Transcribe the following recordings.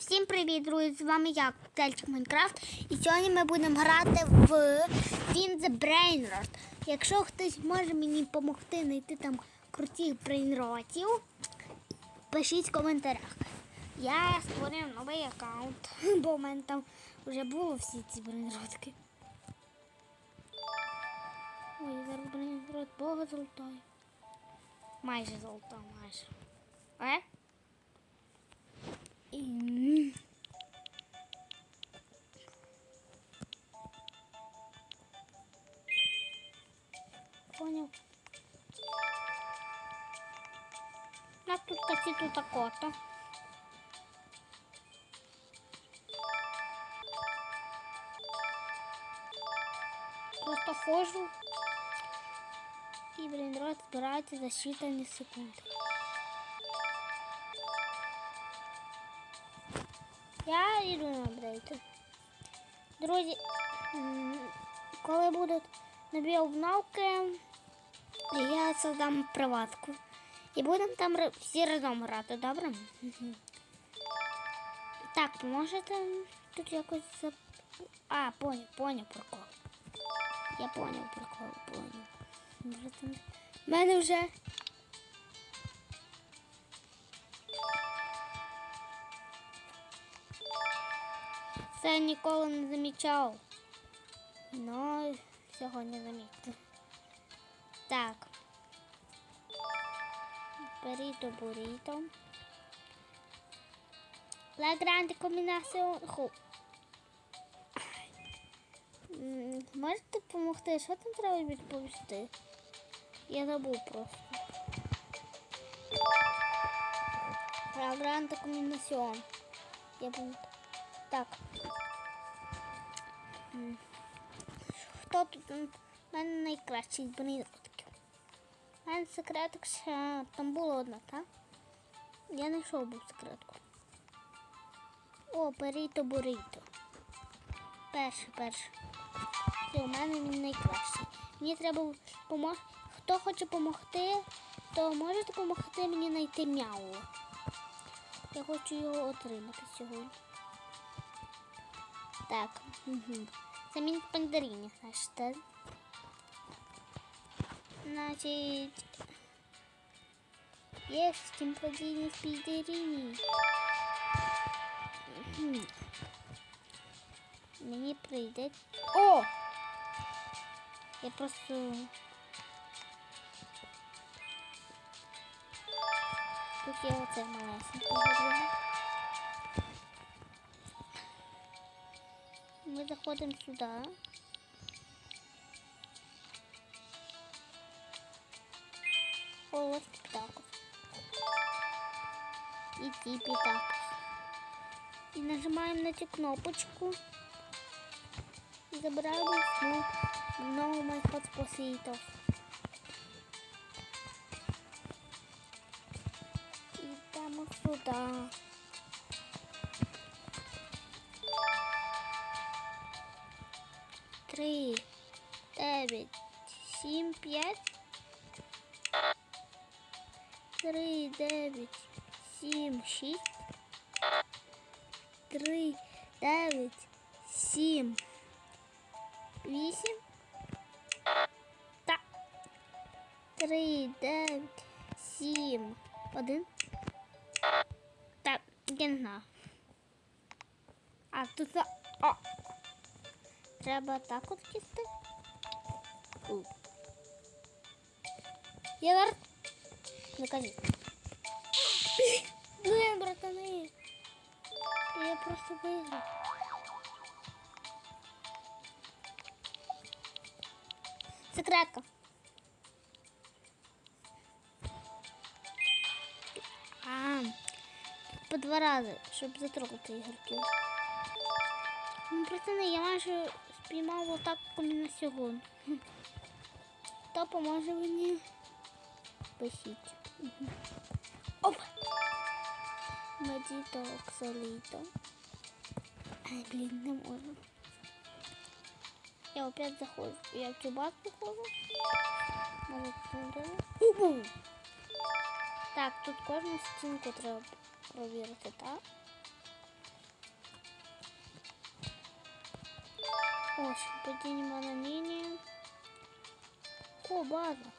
Всім привіт, друзі! З вами я, Тельчик Майнкрафт. І сьогодні ми будемо грати в Він the Brainrot. Якщо хтось може мені допомогти знайти там крутих брейнротів, пишіть в коментарях. Я створив новий аккаунт, бо в мене там вже було всі ці брейнротки. Ой, зараз брейнрот Бога золотою. Майже золота, майже. Е? І... Понял. У нас тут каці тут кота. Просто хожу. І, блін, рот збирається за считані секунди. Я йду на апдейти. Друзі, коли будуть нові обновки, я создам приватку. І будемо там всі разом грати, добре? Так, поможете тут якось зап... А, поняв, поняв прикол. Я поняв прикол, там... В мене вже Це ніколи не замічав. Ну, сьогодні замітив. Так. Burrito, burrito. La grande combinazione. Можете допомогти? Що там треба відповісти? Я забув просто. La grande combinazione. Я пам'ятаю. Так. Хто тут в мене найкращий бринротки? У мене секретик ще там було одна, так? Я знайшов був секретку. О, періто бурито. Перший, перший. У мене він найкращий. Мені треба помог... Хто хоче допомогти, то можете допомогти мені знайти мяу. Я хочу його отримати сьогодні. Так. Угу. Це мінт пандаріні, значить. так? Значить. Є стімпадіні спідеріні. Мгм. Мені прийде. О! Я просто. Тут є оце малесеньке горіло. мы заходим сюда. О, вот спектакль. Идти пятак. И нажимаем на эту кнопочку. И забрали. ну, много моих подспоситов. И там вот сюда. 3, 9, 7, 5, 3, 9, 7, 6, 3, 9, 7, 8, так, 3, 9, 7, 1, так, я не знаю. А тут, Треба так от кісти. У. Я зараз... Не кажіть. Блин, братани. Я просто виграв. Секретка. А, по два рази, щоб затрогати ігорків. Ну, пацани, я майже спіймав отак на сьогодні. Хто поможе мені? Пишіть. Мгм. Оп! Медіто, оксаліто. Ай, блін, не можу. Я опять заходжу. Я в цю банку ходжу. Може, туди. Убу! Так, тут кожну стінку треба провірити, так? Падіння на лінію. О, база.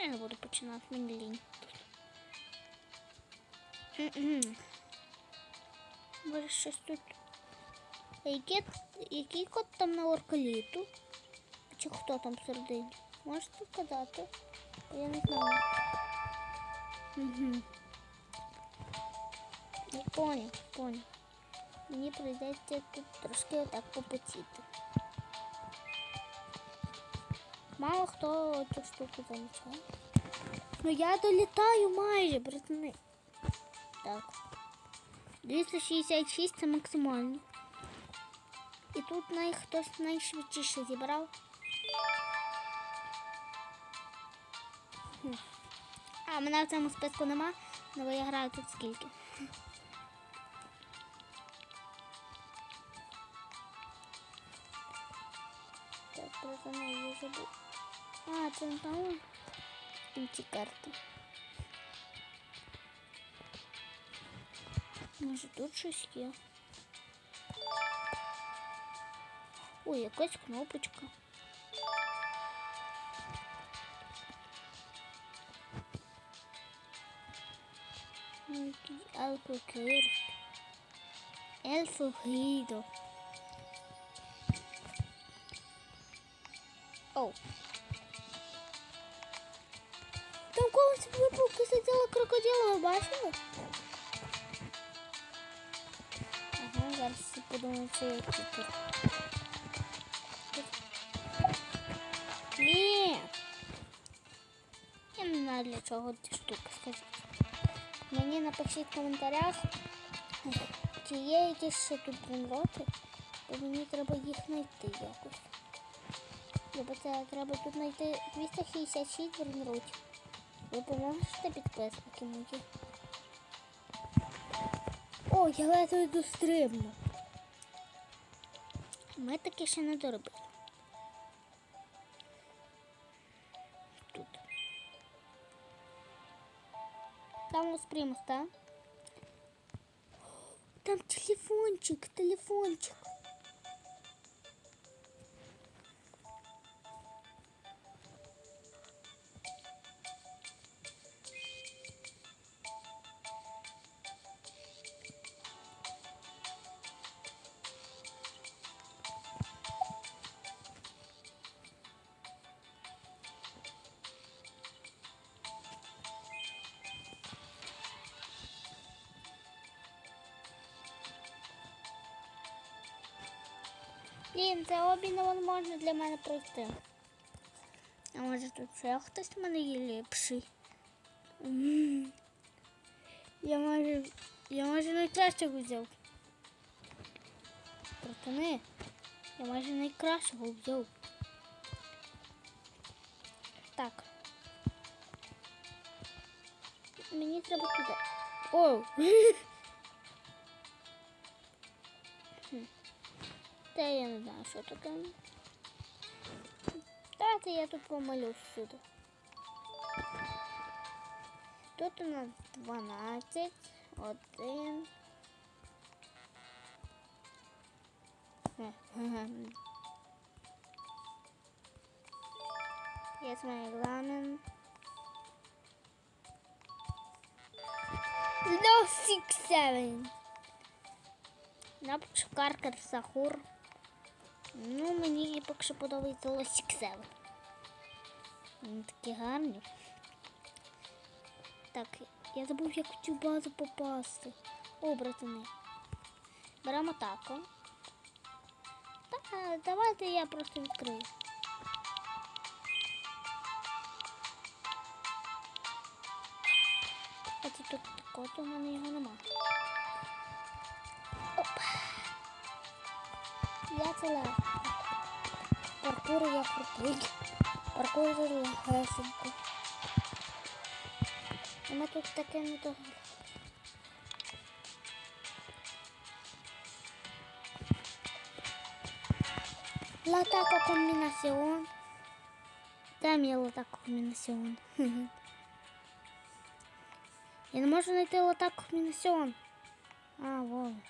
Я не буду починати, мені лінь. Мгм. Може щось тут. А який, який код там на оркаліту? Чи хто там всередині? Можете сказати? Бо Я не знаю. Угу. Я понял, понял. Мені прийдеться тут трошки отак попотіти. Мало хто цю штуку замічає. Ну я долітаю майже, братани. Так. 266 це максимально. І тут най хтось найшвидше зібрав. А, мене в цьому списку нема, але я граю тут скільки. Пацани, я забув. А, не там інші карти. Може тут щось є. Ой, якась кнопочка. Ну, якийсь алкокир. Ельфогидо. Оу. Там когось випуски сиділа крокодила, ви бачили? Ага, зараз всі подумають, що я читер. Ні. Я не знаю для чого ці штуки, скажіть. Мені напишіть в коментарях, чи є якісь ще тут бо мені треба їх знайти якось. Бо це треба тут знайти 266 бренротів. Ви поможете підписники мої? О, я ледве дострибну. Ми таки ще не доробили. Тут. Там ось примус, так? Там телефончик, телефончик. Блін, це обі невозможно для мене пройти. А може тут ще хтось в мене є ліпший? Я може, я може найкращого взяв. Братани, я майже найкращого взяв. Так. Мені треба туди. О! Та я не знаю, що таке. Давайте я тут помалю всюди. Тут у нас 12, 1. Есть мой экзамен. No six seven. Напиш каркер Сахур. Ну, мені поки що подобається Лосік Севен. Вони такі гарні. Так, я забув, як в цю базу попасти. О, братани. Беремо тако. Так, давайте я просто відкрию. А це тут такого, то в мене його нема. Я це легко. Паркур я крутий. Паркур легесенько. А ми тут таке не того. Латако комбінаціон. Там є латако комбінаціон. Я не можу знайти латако комбінаціон. А, вон.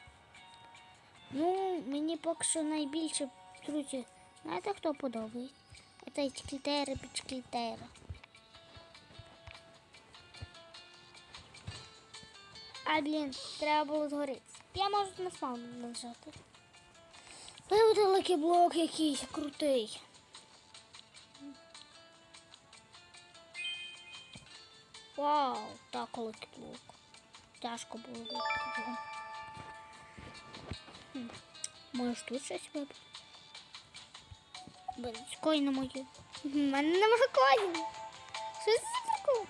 Ну, мені поки що найбільше, друзі, знаєте, хто подобається? Це чклітери підчклітери. А, блін, треба було згоріти. Я можу на спаун нажати. Це великий блок якийсь крутий. Вау, так великий блок. Тяжко було Може тут щось вибити? Без коїна мої. У мене нема коїнів. Що це за прикол?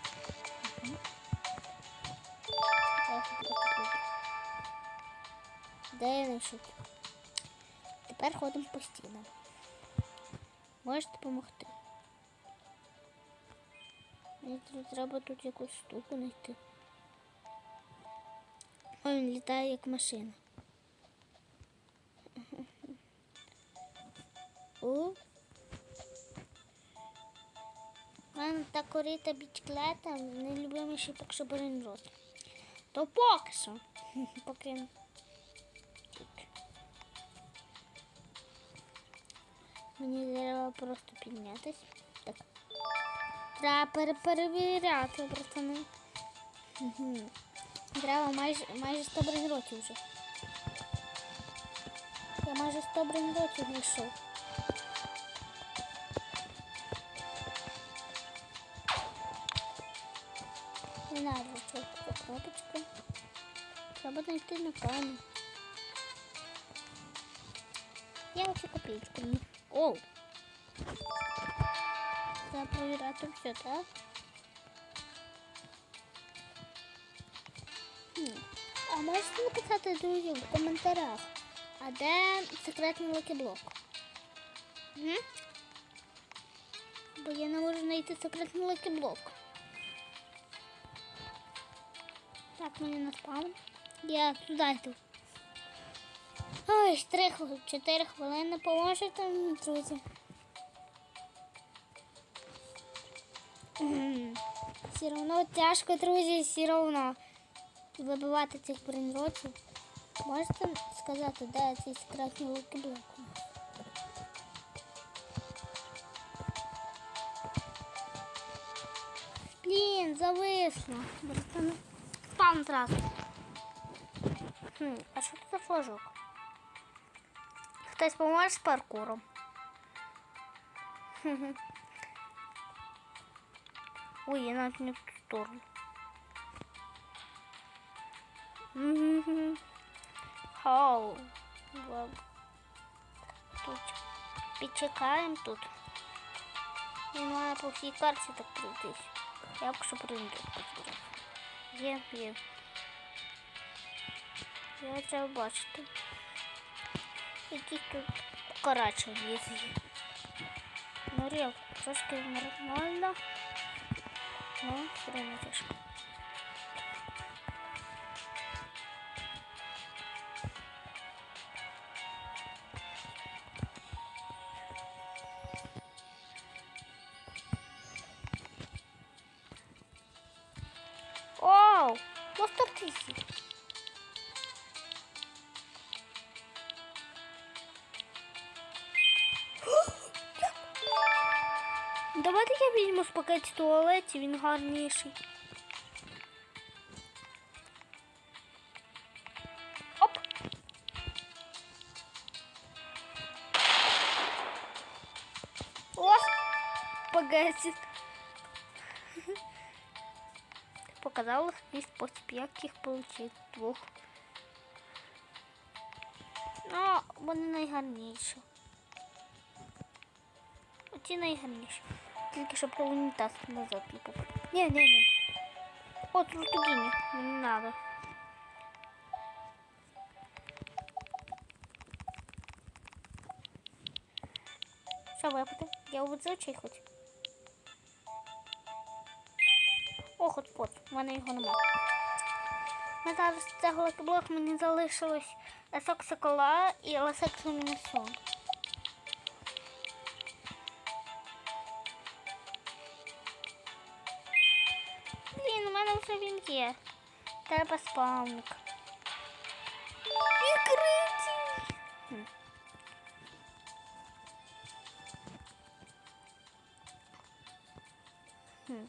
Де я знайшов? Тепер ходимо по стінам. Можете допомогти. Мені треба тут якусь штуку знайти. Ой, він літає як машина. У мене та корита бічлета, найлюбиміший поки що бренрот. То поки що. Поки. Мені треба просто піднятись. Так. Треба пере- перевіряти, братани. Мгм. Треба майже, майже 100 бренротів вже. Я майже 100 бренротів знайшов. Треба знайти на камінь. Я оцю копійку. Оу! Треба провіряти все, так? А можете написати, друзі, в коментарях, а де секретний лакіблок? Угу. Бо я не можу знайти секретний лакіблок. Так, мені на спам. Я туди йду. Ой, три хвилини, чотири хвилини поможете мені, друзі. Все одно тяжко, друзі, все одно вибивати цих бренротів. Можете сказати, де цей секретний лукіблок? у? Блін, зависло. Братан, спам зразу. Хм, а що це за флажок? Хтось поможе з паркуром? Хм-хм. Ой, я навіть не в ту сторону. Мгм. Хау. Вау. Тут підчекаємо тут. Він має по всій карті так пройтись. Я поки що прийду позбирав. Є, є. Я треба бачити. Які тут карачі лізі. Ну, трошки нормально. Ну, все тяжко. Давайте я візьму в туалеті, він гарніший. Оп! Ось пакеті. Показала свій спосіб, як їх отримати двох. Ну, вони найгарніші. Оці найгарніші. Тільки щоб про унітаз назад не попав. Ні, ні, ні. О, трутугіні. Мені не надо. Що випити? Я визучий хоч. О, хоч пот. У мене його нема. Ми зараз цього лакоблок мені залишилось ласок сокола і ласок сумінасон. мене вже він є. Треба спавник. Відкриті! Хм.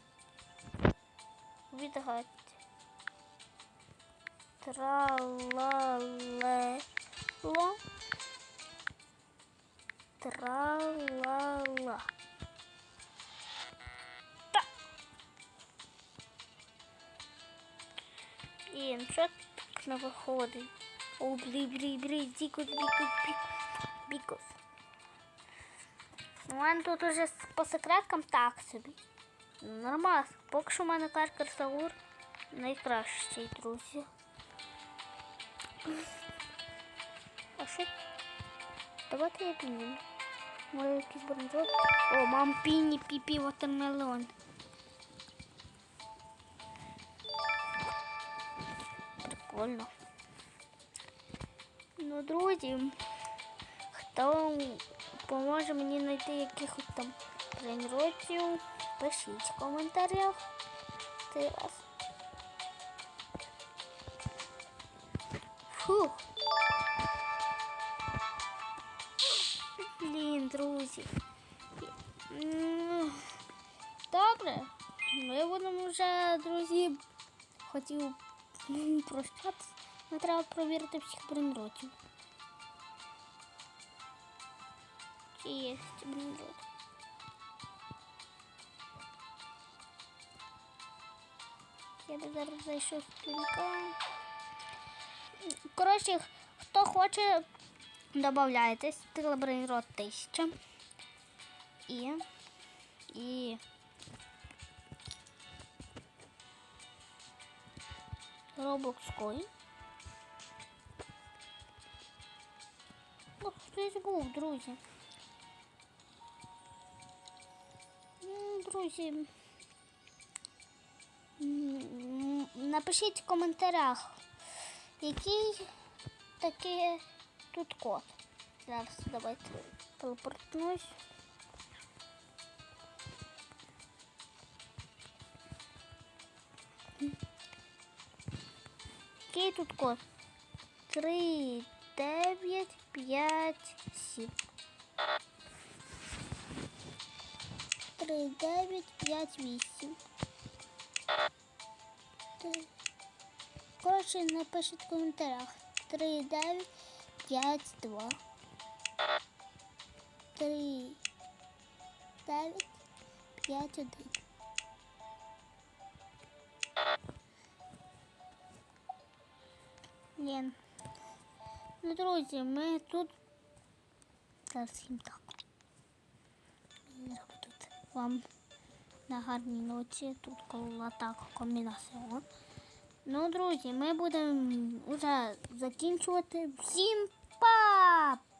Відгадь. Тралалело. Тралалело. Так не виходить? О, блі, блі, блі, дікус, бікус, бікус. У мене тут уже по секреткам так собі. Нормально. Поки що в мене каркер Саур найкращий, друзі. А що? Давайте я підніму. Може якийсь бронзок? О, мам піні піпі ватермелон. Прикольно. Ну, друзі, хто поможе мені знайти якихось там тренерів, пишіть в коментарях. Ти раз. Фух. Блін, друзі. М, Добре. Ми будемо вже, друзі, хотів М, прощатися. Ми треба провірити всіх бренротів. Чи є бренрот? Я зараз зайшов в. Коротше, хто хоче, Добавляйтесь, Телебрейрот 1000. І. І. Roblox Coin. Ну, хтось був, друзі. М, Друзі. м, Напишіть в коментарях, який такий тут код. Зараз давайте телепортнусь. який тут код? 3, 9, 5, 7. 3, 9, 5, 8. Коротше, напишіть в коментарях. 3, 9, 5, 2. 3, 9, 5, 1. Лен. Ну, друзі, ми тут зараз їм так. Тут вам на гарній ночі. Тут коло так комбінація. Ну, друзі, ми будемо вже закінчувати. Всім па!